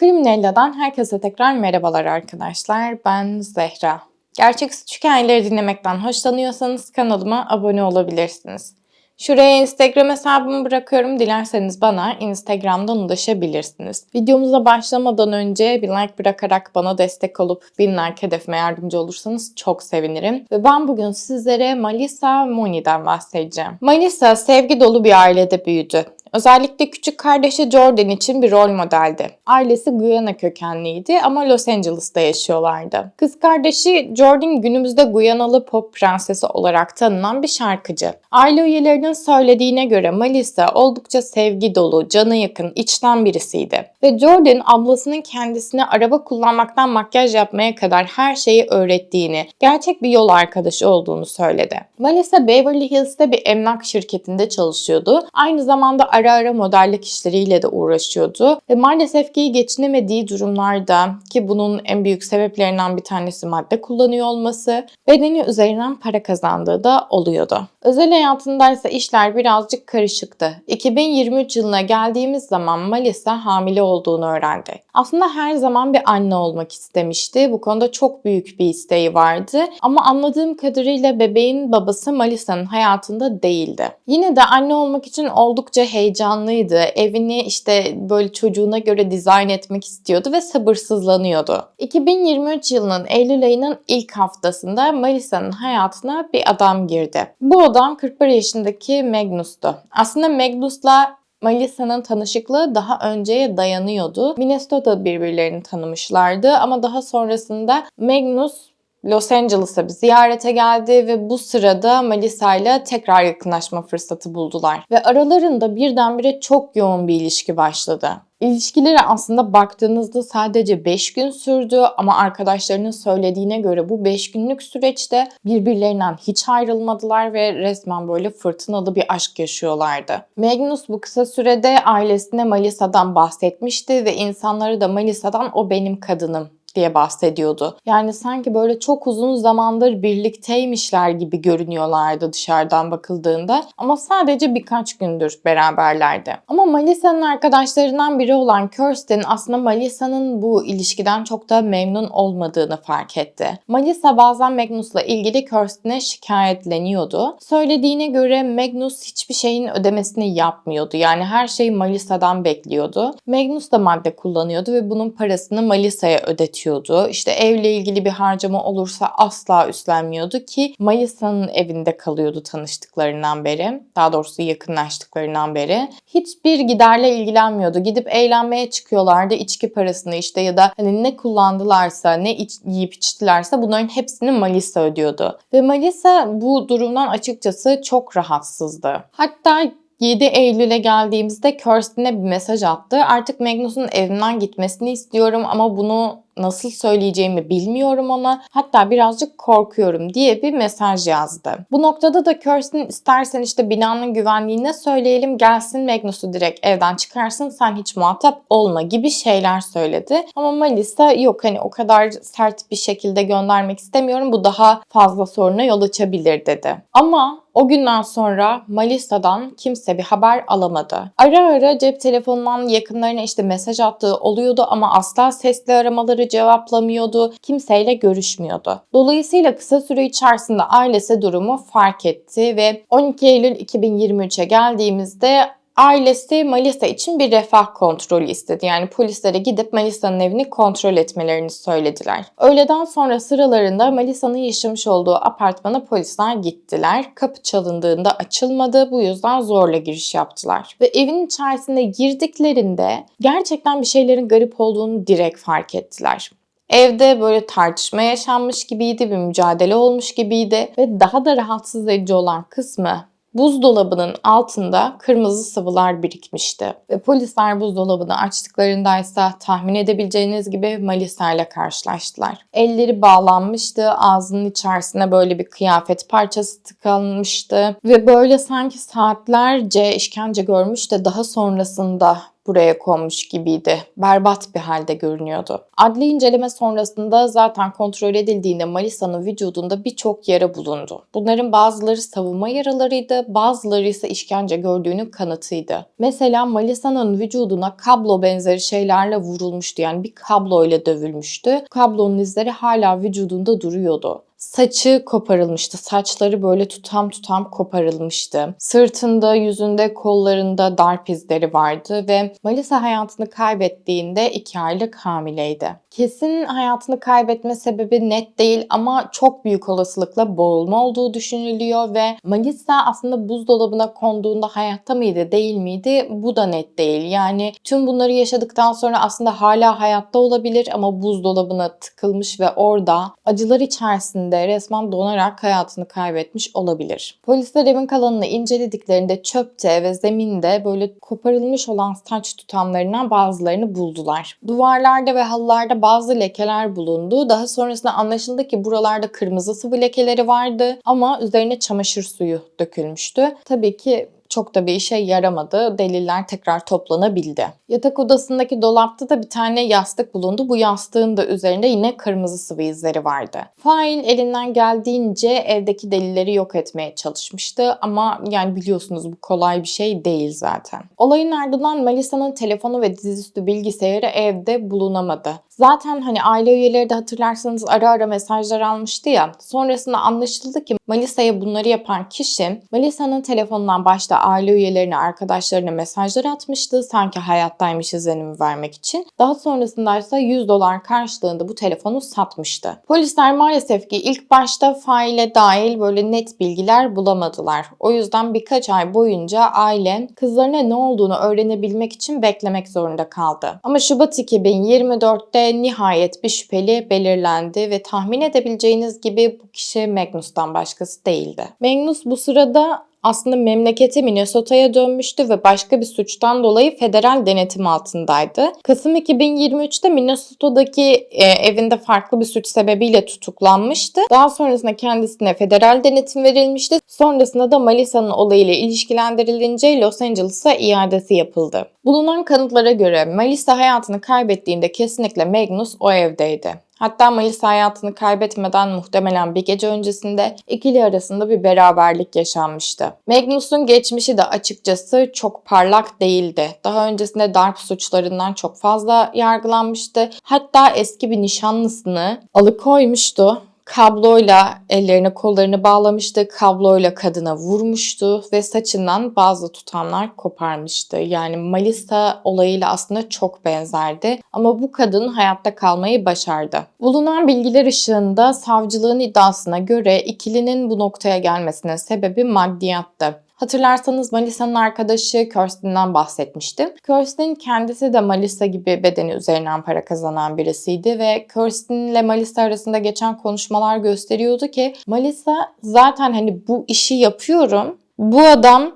Kriminella'dan herkese tekrar merhabalar arkadaşlar. Ben Zehra. Gerçek suç hikayeleri dinlemekten hoşlanıyorsanız kanalıma abone olabilirsiniz. Şuraya Instagram hesabımı bırakıyorum. Dilerseniz bana Instagram'dan ulaşabilirsiniz. Videomuza başlamadan önce bir like bırakarak bana destek olup bin like hedefime yardımcı olursanız çok sevinirim. Ve ben bugün sizlere Malisa Mooney'den bahsedeceğim. Malisa sevgi dolu bir ailede büyüdü. Özellikle küçük kardeşi Jordan için bir rol modeldi. Ailesi Guyana kökenliydi ama Los Angeles'ta yaşıyorlardı. Kız kardeşi Jordan günümüzde Guyanalı pop prensesi olarak tanınan bir şarkıcı. Aile üyelerinin söylediğine göre Melissa oldukça sevgi dolu, cana yakın, içten birisiydi. Ve Jordan ablasının kendisine araba kullanmaktan makyaj yapmaya kadar her şeyi öğrettiğini, gerçek bir yol arkadaşı olduğunu söyledi. Melissa Beverly Hills'te bir emlak şirketinde çalışıyordu. Aynı zamanda ara ara modellik işleriyle de uğraşıyordu. Ve maalesef ki geçinemediği durumlarda ki bunun en büyük sebeplerinden bir tanesi madde kullanıyor olması, bedeni üzerinden para kazandığı da oluyordu. Özel hayatındaysa işler birazcık karışıktı. 2023 yılına geldiğimiz zaman Melissa hamile olduğunu öğrendi. Aslında her zaman bir anne olmak istemişti. Bu konuda çok büyük bir isteği vardı. Ama anladığım kadarıyla bebeğin babası Melissa'nın hayatında değildi. Yine de anne olmak için oldukça heyecanlıydı. Evini işte böyle çocuğuna göre dizayn etmek istiyordu ve sabırsızlanıyordu. 2023 yılının Eylül ayının ilk haftasında Melissa'nın hayatına bir adam girdi. Bu adam 41 yaşındaki Magnus'tu. Aslında Magnus'la Melissa'nın tanışıklığı daha önceye dayanıyordu. Minnesota'da birbirlerini tanımışlardı ama daha sonrasında Magnus Los Angeles'a bir ziyarete geldi ve bu sırada Melissa ile tekrar yakınlaşma fırsatı buldular. Ve aralarında birdenbire çok yoğun bir ilişki başladı. İlişkileri aslında baktığınızda sadece 5 gün sürdü ama arkadaşlarının söylediğine göre bu 5 günlük süreçte birbirlerinden hiç ayrılmadılar ve resmen böyle fırtınalı bir aşk yaşıyorlardı. Magnus bu kısa sürede ailesine Melissa'dan bahsetmişti ve insanları da Melissa'dan o benim kadınım diye bahsediyordu. Yani sanki böyle çok uzun zamandır birlikteymişler gibi görünüyorlardı dışarıdan bakıldığında. Ama sadece birkaç gündür beraberlerdi. Ama Melissa'nın arkadaşlarından biri olan Kirsten aslında Melissa'nın bu ilişkiden çok da memnun olmadığını fark etti. Melissa bazen Magnus'la ilgili Kirsten'e şikayetleniyordu. Söylediğine göre Magnus hiçbir şeyin ödemesini yapmıyordu. Yani her şeyi Melissa'dan bekliyordu. Magnus da madde kullanıyordu ve bunun parasını Melissa'ya ödetiyordu üretiyordu. İşte evle ilgili bir harcama olursa asla üstlenmiyordu ki Melissa'nın evinde kalıyordu tanıştıklarından beri. Daha doğrusu yakınlaştıklarından beri. Hiçbir giderle ilgilenmiyordu. Gidip eğlenmeye çıkıyorlardı. içki parasını işte ya da hani ne kullandılarsa, ne iç, yiyip içtilerse bunların hepsini Melissa ödüyordu. Ve Melissa bu durumdan açıkçası çok rahatsızdı. Hatta 7 Eylül'e geldiğimizde Kirsten'e bir mesaj attı. Artık Magnus'un evinden gitmesini istiyorum ama bunu nasıl söyleyeceğimi bilmiyorum ona. Hatta birazcık korkuyorum diye bir mesaj yazdı. Bu noktada da Kirsten istersen işte binanın güvenliğine söyleyelim gelsin Magnus'u direkt evden çıkarsın sen hiç muhatap olma gibi şeyler söyledi. Ama Melissa yok hani o kadar sert bir şekilde göndermek istemiyorum bu daha fazla soruna yol açabilir dedi. Ama o günden sonra Melissa'dan kimse bir haber alamadı. Ara ara cep telefonundan yakınlarına işte mesaj attığı oluyordu ama asla sesli aramaları cevaplamıyordu, kimseyle görüşmüyordu. Dolayısıyla kısa süre içerisinde ailesi durumu fark etti ve 12 Eylül 2023'e geldiğimizde ailesi Melissa için bir refah kontrolü istedi. Yani polislere gidip Melissa'nın evini kontrol etmelerini söylediler. Öğleden sonra sıralarında Melissa'nın yaşamış olduğu apartmana polisler gittiler. Kapı çalındığında açılmadı. Bu yüzden zorla giriş yaptılar. Ve evin içerisine girdiklerinde gerçekten bir şeylerin garip olduğunu direkt fark ettiler. Evde böyle tartışma yaşanmış gibiydi, bir mücadele olmuş gibiydi ve daha da rahatsız edici olan kısmı buzdolabının altında kırmızı sıvılar birikmişti. Ve polisler buzdolabını açtıklarındaysa tahmin edebileceğiniz gibi Melissa ile karşılaştılar. Elleri bağlanmıştı, ağzının içerisine böyle bir kıyafet parçası tıkanmıştı ve böyle sanki saatlerce işkence görmüş de daha sonrasında buraya konmuş gibiydi. Berbat bir halde görünüyordu. Adli inceleme sonrasında zaten kontrol edildiğinde Melisa'nın vücudunda birçok yara bulundu. Bunların bazıları savunma yaralarıydı, bazıları ise işkence gördüğünün kanıtıydı. Mesela Melisa'nın vücuduna kablo benzeri şeylerle vurulmuştu. Yani bir kablo ile dövülmüştü. Kablonun izleri hala vücudunda duruyordu. Saçı koparılmıştı. Saçları böyle tutam tutam koparılmıştı. Sırtında, yüzünde, kollarında darp izleri vardı ve Melisa hayatını kaybettiğinde 2 aylık hamileydi. Kesin hayatını kaybetme sebebi net değil ama çok büyük olasılıkla boğulma olduğu düşünülüyor ve Melissa aslında buzdolabına konduğunda hayatta mıydı değil miydi bu da net değil. Yani tüm bunları yaşadıktan sonra aslında hala hayatta olabilir ama buzdolabına tıkılmış ve orada acılar içerisinde resmen donarak hayatını kaybetmiş olabilir. Polisler evin kalanını incelediklerinde çöpte ve zeminde böyle koparılmış olan saç tutamlarından bazılarını buldular. Duvarlarda ve halılarda bazı lekeler bulundu. Daha sonrasında anlaşıldı ki buralarda kırmızı sıvı lekeleri vardı ama üzerine çamaşır suyu dökülmüştü. Tabii ki çok da bir işe yaramadı. Deliller tekrar toplanabildi. Yatak odasındaki dolapta da bir tane yastık bulundu. Bu yastığın da üzerinde yine kırmızı sıvı izleri vardı. Fail elinden geldiğince evdeki delilleri yok etmeye çalışmıştı ama yani biliyorsunuz bu kolay bir şey değil zaten. Olayın ardından Melisa'nın telefonu ve dizüstü bilgisayarı evde bulunamadı. Zaten hani aile üyeleri de hatırlarsanız ara ara mesajlar almıştı ya. Sonrasında anlaşıldı ki Melisa'ya bunları yapan kişi Melisa'nın telefonundan başta aile üyelerine, arkadaşlarına mesajlar atmıştı. Sanki hayattaymış izlenimi vermek için. Daha sonrasında ise 100 dolar karşılığında bu telefonu satmıştı. Polisler maalesef ki ilk başta faile dahil böyle net bilgiler bulamadılar. O yüzden birkaç ay boyunca aile kızlarına ne olduğunu öğrenebilmek için beklemek zorunda kaldı. Ama Şubat 2024'te nihayet bir şüpheli belirlendi ve tahmin edebileceğiniz gibi bu kişi Magnus'tan başkası değildi. Magnus bu sırada aslında memleketi Minnesota'ya dönmüştü ve başka bir suçtan dolayı federal denetim altındaydı. Kasım 2023'te Minnesota'daki e, evinde farklı bir suç sebebiyle tutuklanmıştı. Daha sonrasında kendisine federal denetim verilmişti. Sonrasında da Melisa'nın olayıyla ilişkilendirilince Los Angeles'a iadesi yapıldı. Bulunan kanıtlara göre Melissa hayatını kaybettiğinde kesinlikle Magnus o evdeydi. Hatta Melisa hayatını kaybetmeden muhtemelen bir gece öncesinde ikili arasında bir beraberlik yaşanmıştı. Magnus'un geçmişi de açıkçası çok parlak değildi. Daha öncesinde darp suçlarından çok fazla yargılanmıştı. Hatta eski bir nişanlısını alıkoymuştu kabloyla ellerini kollarını bağlamıştı, kabloyla kadına vurmuştu ve saçından bazı tutamlar koparmıştı. Yani Malisa olayıyla aslında çok benzerdi ama bu kadın hayatta kalmayı başardı. Bulunan bilgiler ışığında savcılığın iddiasına göre ikilinin bu noktaya gelmesinin sebebi maddiyattı. Hatırlarsanız Melisa'nın arkadaşı Kirsten'den bahsetmiştim. Kirsten kendisi de Melissa gibi bedeni üzerinden para kazanan birisiydi ve Kirsten ile Melissa arasında geçen konuşmalar gösteriyordu ki Melissa zaten hani bu işi yapıyorum. Bu adam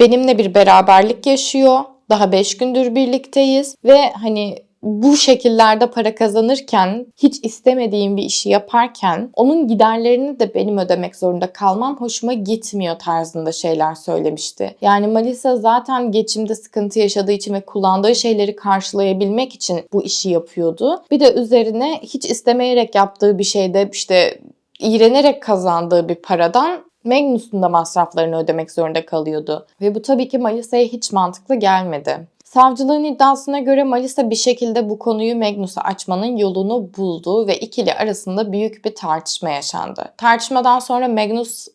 benimle bir beraberlik yaşıyor. Daha 5 gündür birlikteyiz ve hani bu şekillerde para kazanırken, hiç istemediğim bir işi yaparken onun giderlerini de benim ödemek zorunda kalmam hoşuma gitmiyor tarzında şeyler söylemişti. Yani Melissa zaten geçimde sıkıntı yaşadığı için ve kullandığı şeyleri karşılayabilmek için bu işi yapıyordu. Bir de üzerine hiç istemeyerek yaptığı bir şeyde işte iğrenerek kazandığı bir paradan Magnus'un da masraflarını ödemek zorunda kalıyordu. Ve bu tabii ki Melissa'ya hiç mantıklı gelmedi. Savcılığın iddiasına göre Malisa bir şekilde bu konuyu Magnus'a açmanın yolunu buldu ve ikili arasında büyük bir tartışma yaşandı. Tartışmadan sonra Magnus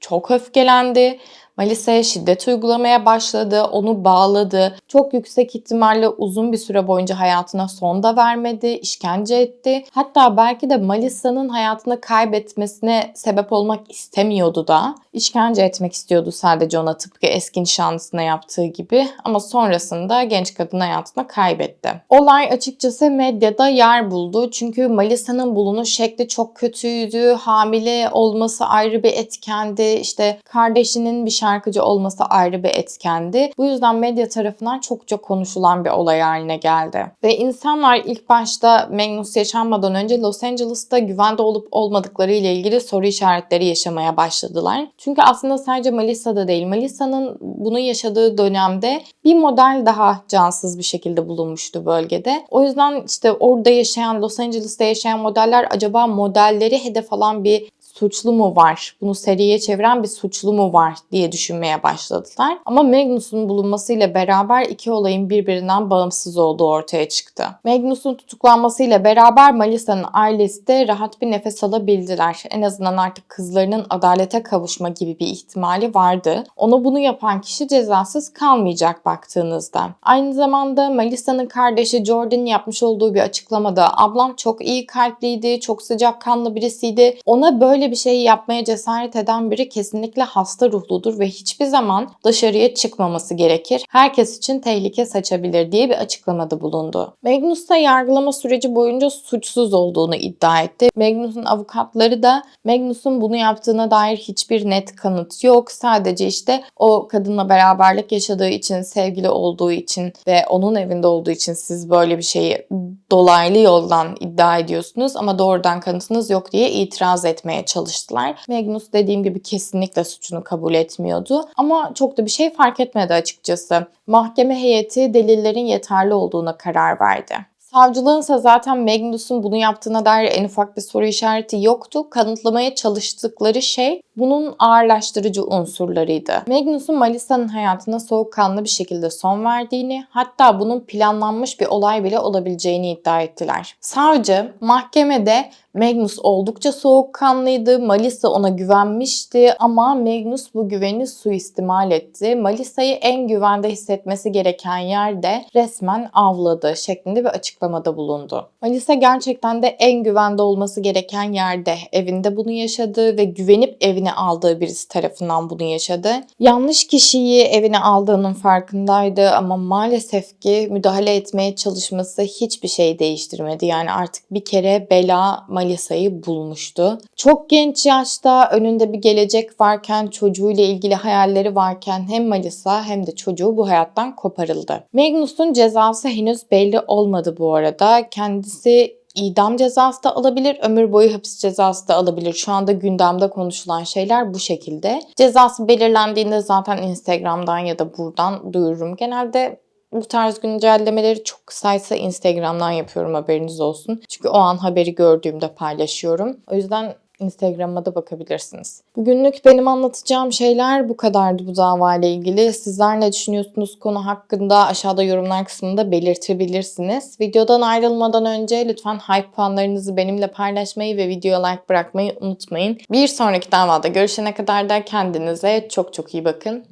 çok öfkelendi. Melisa'ya şiddet uygulamaya başladı, onu bağladı. Çok yüksek ihtimalle uzun bir süre boyunca hayatına son da vermedi, işkence etti. Hatta belki de Melisa'nın hayatını kaybetmesine sebep olmak istemiyordu da. İşkence etmek istiyordu sadece ona tıpkı eski nişanlısına yaptığı gibi ama sonrasında genç kadın hayatını kaybetti. Olay açıkçası medyada yer buldu çünkü Melisa'nın bulunuş şekli çok kötüydü, hamile olması ayrı bir etkendi, işte kardeşinin bir şarkıcı olması ayrı bir etkendi. Bu yüzden medya tarafından çokça konuşulan bir olay haline geldi. Ve insanlar ilk başta Magnus yaşanmadan önce Los Angeles'ta güvende olup olmadıkları ile ilgili soru işaretleri yaşamaya başladılar. Çünkü aslında sadece Melissa'da değil, Melissa'nın bunu yaşadığı dönemde bir model daha cansız bir şekilde bulunmuştu bölgede. O yüzden işte orada yaşayan, Los Angeles'ta yaşayan modeller acaba modelleri hedef alan bir suçlu mu var? Bunu seriye çeviren bir suçlu mu var diye düşünmeye başladılar. Ama Magnus'un bulunmasıyla beraber iki olayın birbirinden bağımsız olduğu ortaya çıktı. Magnus'un tutuklanmasıyla beraber Melissa'nın ailesi de rahat bir nefes alabildiler. En azından artık kızlarının adalete kavuşma gibi bir ihtimali vardı. Ona bunu yapan kişi cezasız kalmayacak baktığınızda. Aynı zamanda Melissa'nın kardeşi Jordan yapmış olduğu bir açıklamada ablam çok iyi kalpliydi, çok sıcakkanlı birisiydi. Ona böyle bir şey yapmaya cesaret eden biri kesinlikle hasta ruhludur ve hiçbir zaman dışarıya çıkmaması gerekir. Herkes için tehlike saçabilir diye bir açıklamada bulundu. Magnus da yargılama süreci boyunca suçsuz olduğunu iddia etti. Magnus'un avukatları da Magnus'un bunu yaptığına dair hiçbir net kanıt yok. Sadece işte o kadınla beraberlik yaşadığı için, sevgili olduğu için ve onun evinde olduğu için siz böyle bir şeyi dolaylı yoldan iddia ediyorsunuz ama doğrudan kanıtınız yok diye itiraz etmeye çalıştılar. Magnus dediğim gibi kesinlikle suçunu kabul etmiyordu ama çok da bir şey fark etmedi açıkçası. Mahkeme heyeti delillerin yeterli olduğuna karar verdi. Savcılığın ise zaten Magnus'un bunu yaptığına dair en ufak bir soru işareti yoktu. Kanıtlamaya çalıştıkları şey bunun ağırlaştırıcı unsurlarıydı. Magnus'un Melissa'nın hayatına soğukkanlı bir şekilde son verdiğini, hatta bunun planlanmış bir olay bile olabileceğini iddia ettiler. Savcı mahkemede Magnus oldukça soğukkanlıydı. Melissa ona güvenmişti ama Magnus bu güveni suistimal etti. Melissa'yı en güvende hissetmesi gereken yerde resmen avladı şeklinde bir açıklamada bulundu. Melissa gerçekten de en güvende olması gereken yerde evinde bunu yaşadı ve güvenip evine aldığı birisi tarafından bunu yaşadı. Yanlış kişiyi evine aldığının farkındaydı ama maalesef ki müdahale etmeye çalışması hiçbir şey değiştirmedi. Yani artık bir kere bela Melissa'yı bulmuştu. Çok genç yaşta önünde bir gelecek varken, çocuğuyla ilgili hayalleri varken hem Melissa hem de çocuğu bu hayattan koparıldı. Magnus'un cezası henüz belli olmadı bu arada. Kendisi idam cezası da alabilir, ömür boyu hapis cezası da alabilir. Şu anda gündemde konuşulan şeyler bu şekilde. Cezası belirlendiğinde zaten Instagram'dan ya da buradan duyururum. Genelde bu tarz güncellemeleri çok kısaysa Instagram'dan yapıyorum haberiniz olsun. Çünkü o an haberi gördüğümde paylaşıyorum. O yüzden Instagram'a da bakabilirsiniz. Bugünlük benim anlatacağım şeyler bu kadardı bu davayla ilgili. Sizler ne düşünüyorsunuz konu hakkında aşağıda yorumlar kısmında belirtebilirsiniz. Videodan ayrılmadan önce lütfen hype puanlarınızı benimle paylaşmayı ve videoya like bırakmayı unutmayın. Bir sonraki davada görüşene kadar da kendinize çok çok iyi bakın.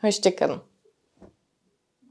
Hoşçakalın.